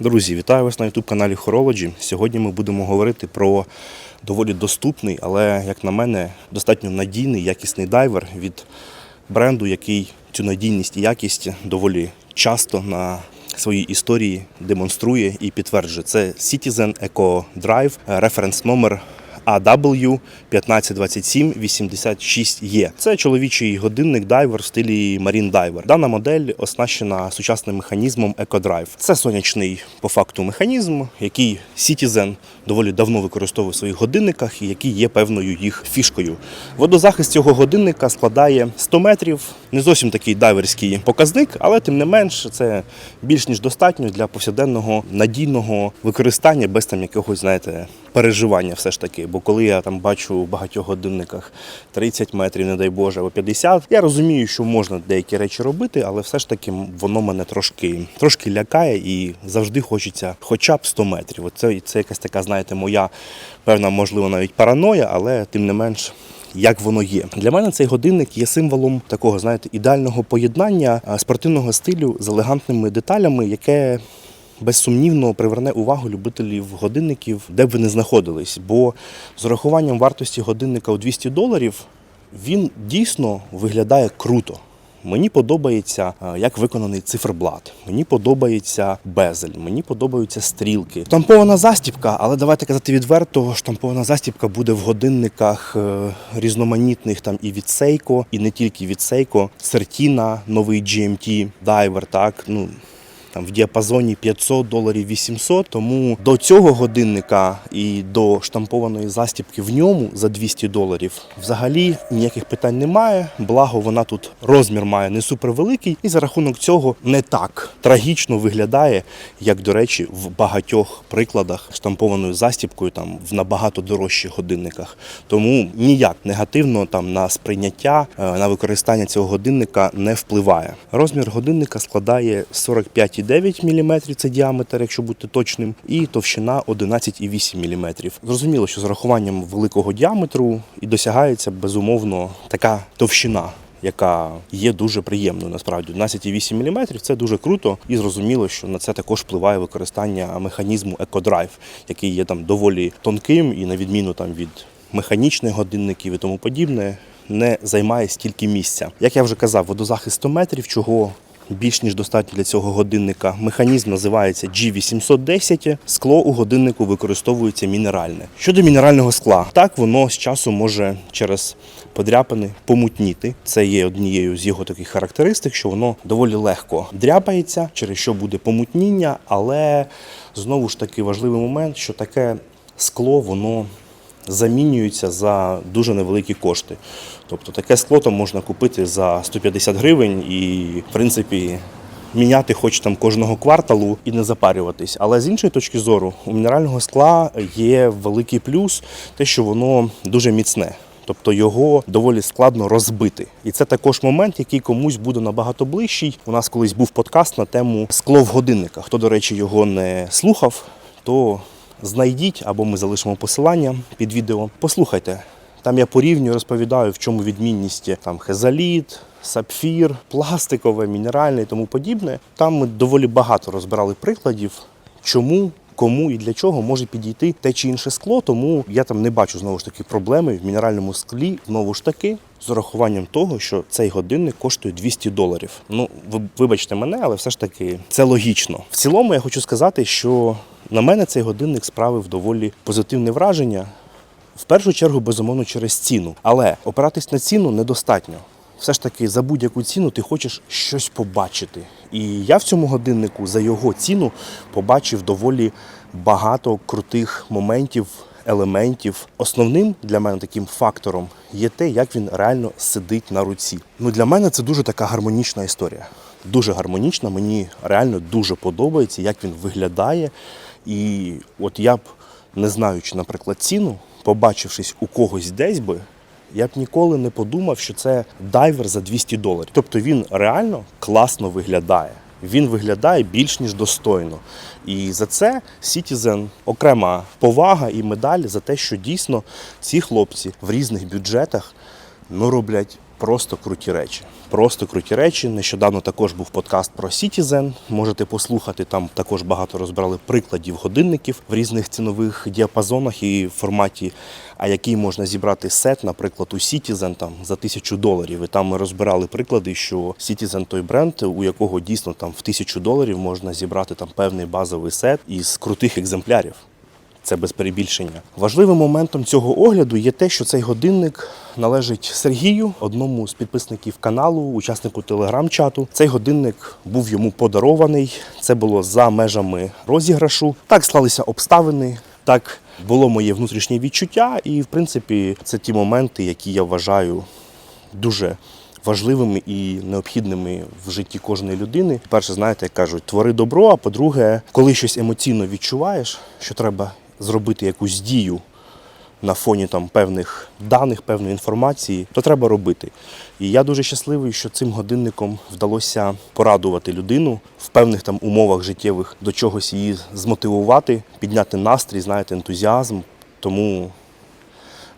Друзі, вітаю вас на youtube каналі Хороводжі. Сьогодні ми будемо говорити про доволі доступний, але, як на мене, достатньо надійний, якісний дайвер від бренду, який цю надійність і якість доволі часто на своїй історії демонструє і підтверджує. Це Citizen Eco Drive, референс номер AW 1527 86E. Це чоловічий годинник дайвер в стилі Marine Diver. Дана модель оснащена сучасним механізмом EcoDrive. Це сонячний по факту механізм, який Citizen доволі давно використовує в своїх годинниках і який є певною їх фішкою. Водозахист цього годинника складає 100 метрів. Не зовсім такий дайверський показник, але тим не менш це більш ніж достатньо для повсякденного надійного використання без там якогось, знаєте, переживання все ж таки. Бо коли я там бачу в багатьох годинниках 30 метрів, не дай Боже, або 50, я розумію, що можна деякі речі робити, але все ж таки воно мене трошки, трошки лякає і завжди хочеться хоча б 100 метрів. Оце це якась така, знаєте, моя певна, можливо, навіть параноя, але тим не менш. Як воно є для мене цей годинник є символом такого, знаєте, ідеального поєднання спортивного стилю з елегантними деталями, яке безсумнівно приверне увагу любителів годинників, де б ви не знаходились. Бо з урахуванням вартості годинника у 200 доларів він дійсно виглядає круто. Мені подобається, е, як виконаний циферблат. Мені подобається безель, мені подобаються стрілки. Штампована застібка, але давайте казати відверто, штампована застібка буде в годинниках е, різноманітних там і від Seiko, і не тільки від Seiko. Certina, новий GMT, Diver, так, ну там в діапазоні 500 доларів 800. Тому до цього годинника і до штампованої застібки в ньому за 200 доларів взагалі ніяких питань немає. Благо, вона тут розмір має не супервеликий, і за рахунок цього не так трагічно виглядає, як до речі, в багатьох прикладах штампованою застібкою там в набагато дорожчих годинниках. Тому ніяк негативно там на сприйняття е, на використання цього годинника не впливає. Розмір годинника складає 45,9 мм, це діаметр, якщо бути точним, і товщина 11,8 мм. Зрозуміло, що з рахуванням великого діаметру і досягається безумовно така товщина. Яка є дуже приємною насправді 11,8 мм – це дуже круто, і зрозуміло, що на це також впливає використання механізму EcoDrive, який є там доволі тонким і на відміну там від механічних годинників і тому подібне, не займає стільки місця. Як я вже казав, водозахист 100 метрів, чого більш ніж достатньо для цього годинника. Механізм називається G810. Скло у годиннику використовується мінеральне. Щодо мінерального скла, так воно з часу може через подряпини помутніти. Це є однією з його таких характеристик, що воно доволі легко дряпається, через що буде помутніння, але знову ж таки важливий момент, що таке скло воно замінюються за дуже невеликі кошти. Тобто таке скло там можна купити за 150 гривень і, в принципі, міняти хоч там кожного кварталу і не запарюватись. Але з іншої точки зору, у мінерального скла є великий плюс, те, що воно дуже міцне. Тобто його доволі складно розбити. І це також момент, який комусь буде набагато ближчий. У нас колись був подкаст на тему скло в годинниках. Хто, до речі, його не слухав, то знайдіть або ми залишимо посилання під відео. Послухайте. Там я порівнюю, розповідаю, в чому відмінність там хезаліт, сапфір, пластикове, мінеральне і тому подібне. Там ми доволі багато розбирали прикладів, чому. Кому і для чого може підійти те чи інше скло, тому я там не бачу знову ж таки проблеми в мінеральному склі. Знову ж таки, з урахуванням того, що цей годинник коштує 200 доларів. Ну, вибачте мене, але все ж таки це логічно. В цілому я хочу сказати, що на мене цей годинник справив доволі позитивне враження. В першу чергу, безумовно, через ціну. Але опиратись на ціну недостатньо. Все ж таки, за будь-яку ціну ти хочеш щось побачити. І я в цьому годиннику за його ціну побачив доволі багато крутих моментів, елементів. Основним для мене таким фактором є те, як він реально сидить на руці. Ну для мене це дуже така гармонічна історія. Дуже гармонічна. Мені реально дуже подобається, як він виглядає. І от я б, не знаючи, наприклад, ціну, побачившись у когось десь би, я б ніколи не подумав, що це дайвер за 200 доларів. Тобто він реально класно виглядає. Він виглядає більш ніж достойно. І за це Citizen окрема повага і медаль за те, що дійсно ці хлопці в різних бюджетах ну, роблять просто круті речі. Просто круті речі. Нещодавно також був подкаст про Citizen. Можете послухати. Там також багато розбирали прикладів годинників в різних цінових діапазонах і форматі. А який можна зібрати сет, наприклад, у Citizen там за тисячу доларів. І там ми розбирали приклади, що Citizen той бренд, у якого дійсно там в тисячу доларів можна зібрати там певний базовий сет із крутих екземплярів. Це без перебільшення. Важливим моментом цього огляду є те, що цей годинник належить Сергію, одному з підписників каналу, учаснику телеграм-чату. Цей годинник був йому подарований. Це було за межами розіграшу. Так склалися обставини. Так було моє внутрішнє відчуття, і в принципі це ті моменти, які я вважаю дуже важливими і необхідними в житті кожної людини. Перше, знаєте, як кажуть, твори добро. А по-друге, коли щось емоційно відчуваєш, що треба зробити якусь дію на фоні там певних даних, певної інформації, то треба робити. І я дуже щасливий, що цим годинником вдалося порадувати людину в певних там умовах життєвих до чогось її змотивувати, підняти настрій, знаєте, ентузіазм. Тому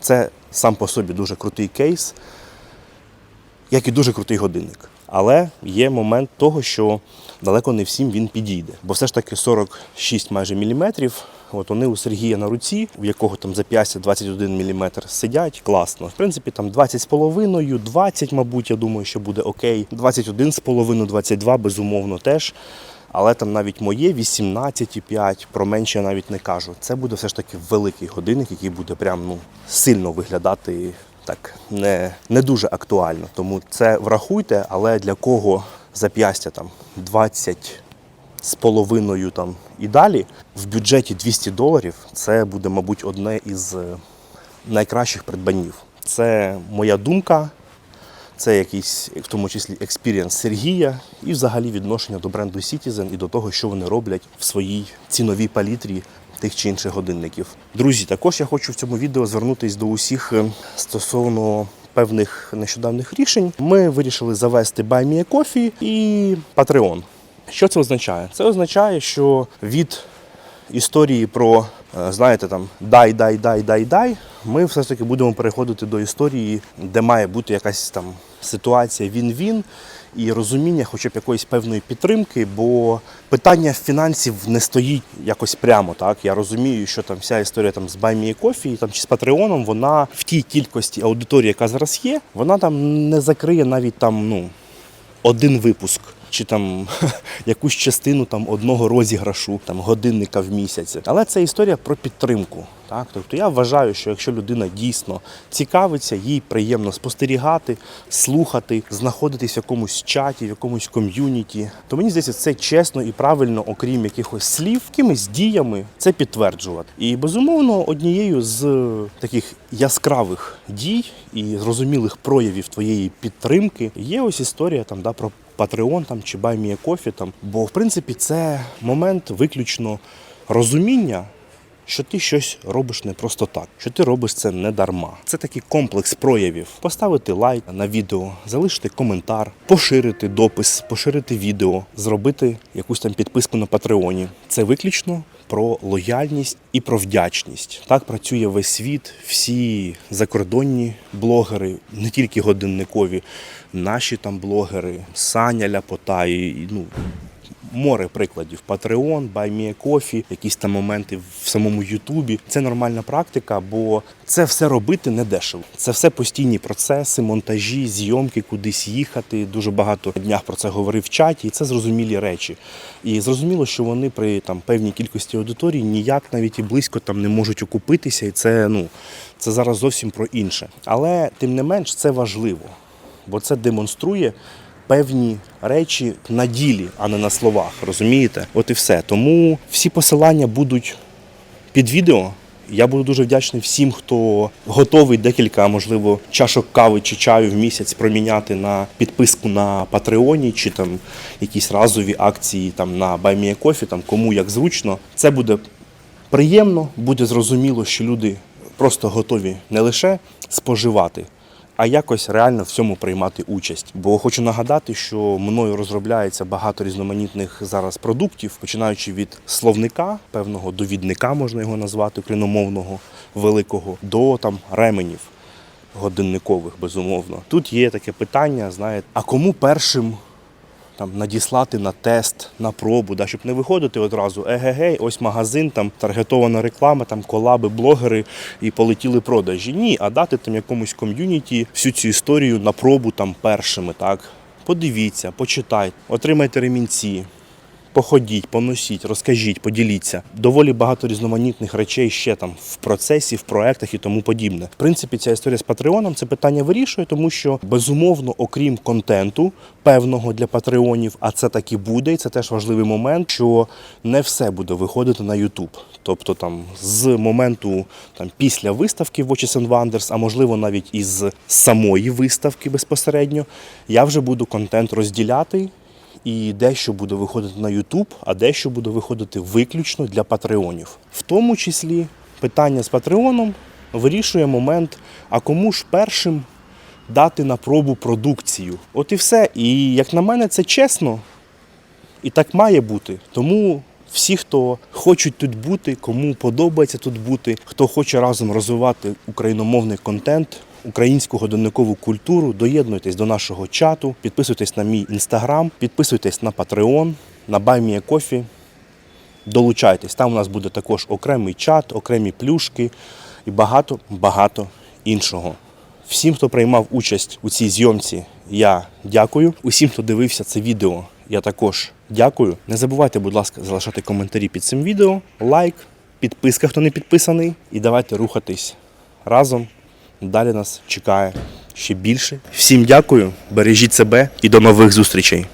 це сам по собі дуже крутий кейс як і дуже крутий годинник. Але є момент того, що далеко не всім він підійде. Бо все ж таки 46 майже міліметрів. От вони у Сергія на руці, у якого там зап'ястя 21 мм сидять, класно. В принципі, там 20 з половиною, 20, мабуть, я думаю, що буде окей. 21 з половиною, 22, безумовно, теж. Але там навіть моє 18,5, про менше я навіть не кажу. Це буде все ж таки великий годинник, який буде прям ну, сильно виглядати так не, не дуже актуально. Тому це врахуйте, але для кого зап'ястя там 20 з половиною там і далі в бюджеті 200 доларів це буде, мабуть, одне із е, найкращих придбанів. Це моя думка. Це якийсь, в тому числі, експірієнс Сергія і взагалі відношення до бренду Citizen і до того, що вони роблять в своїй ціновій палітрі тих чи інших годинників. Друзі, також я хочу в цьому відео звернутися до усіх е, стосовно певних нещодавних рішень. Ми вирішили завести Buy Me a Coffee і Patreon. Що це означає? Це означає, що від історії про, е, знаєте, там дай, дай, дай, дай, дай, ми все ж таки будемо переходити до історії, де має бути якась там ситуація він-він і розуміння, хоча б якоїсь певної підтримки, бо питання фінансів не стоїть якось прямо. Так я розумію, що там вся історія там з a Coffee, там чи з Патреоном, вона в тій кількості аудиторії, яка зараз є, вона там не закриє навіть там ну один випуск. Чи там якусь частину там одного розіграшу, там годинника в місяць. Але це історія про підтримку. Так, тобто я вважаю, що якщо людина дійсно цікавиться, їй приємно спостерігати, слухати, знаходитись в якомусь чаті, в якомусь ком'юніті, то мені здається, це чесно і правильно, окрім якихось слів, якимись діями це підтверджувати. І безумовно, однією з таких яскравих дій і зрозумілих проявів твоєї підтримки є ось історія там да про Patreon там чи Coffee, там. Бо в принципі це момент виключно розуміння. Що ти щось робиш не просто так, що ти робиш це не дарма. Це такий комплекс проявів: поставити лайк на відео, залишити коментар, поширити допис, поширити відео, зробити якусь там підписку на Патреоні. Це виключно про лояльність і про вдячність. Так працює весь світ, всі закордонні блогери, не тільки годинникові, наші там блогери, Саня Ляпота і ну. Море прикладів. Patreon, Buy Me якісь там моменти в самому Ютубі. Це нормальна практика, бо це все робити не дешево. Це все постійні процеси, монтажі, зйомки, кудись їхати. Дуже багато днях про це говорив в чаті, і це зрозумілі речі. І зрозуміло, що вони при там певній кількості аудиторії ніяк навіть і близько там не можуть окупитися, і це ну це зараз зовсім про інше. Але тим не менш це важливо, бо це демонструє певні речі на ділі, а не на словах. Розумієте? От і все. Тому всі посилання будуть під відео. Я буду дуже вдячний всім, хто готовий декілька, можливо, чашок кави чи чаю в місяць проміняти на підписку на Патреоні чи там якісь разові акції там на Coffee, там кому як зручно. Це буде приємно, буде зрозуміло, що люди просто готові не лише споживати а якось реально в цьому приймати участь. Бо хочу нагадати, що мною розробляється багато різноманітних зараз продуктів, починаючи від словника, певного довідника, можна його назвати, україномовного великого, до там ременів. годинникових, безумовно. Тут є таке питання, знаєте, а кому першим там надіслати на тест, на пробу, да, щоб не виходити одразу егегей, ось магазин, там таргетована реклама, там колаби, блогери і полетіли продажі. Ні, а дати там якомусь ком'юніті всю цю історію на пробу там першими, так. Подивіться, почитайте, отримайте ремінці, Походіть, поносіть, розкажіть, поділіться. Доволі багато різноманітних речей ще там в процесі, в проектах і тому подібне. В принципі, ця історія з Патреоном це питання вирішує, тому що безумовно, окрім контенту певного для патреонів, а це так і буде, і це теж важливий момент, що не все буде виходити на YouTube. Тобто там з моменту там після виставки Watches and Wonders, а можливо навіть із самої виставки безпосередньо, я вже буду контент розділяти. І дещо буде виходити на YouTube, а дещо буде виходити виключно для патреонів. В тому числі питання з патреоном вирішує момент, а кому ж першим дати на пробу продукцію. От і все. І як на мене, це чесно, і так має бути. Тому всі, хто хочуть тут бути, кому подобається тут бути, хто хоче разом розвивати україномовний контент, українську годинникову культуру, доєднуйтесь до нашого чату, підписуйтесь на мій інстаграм, підписуйтесь на Patreon, на BuyMeACoffee. Долучайтесь. Там у нас буде також окремий чат, окремі плюшки і багато-багато іншого. Всім, хто приймав участь у цій зйомці, я дякую. Усім, хто дивився це відео, я також дякую. Не забувайте, будь ласка, залишати коментарі під цим відео, лайк, підписка, хто не підписаний. І давайте рухатись разом. Далі нас чекає ще більше. Всім дякую, бережіть себе і до нових зустрічей.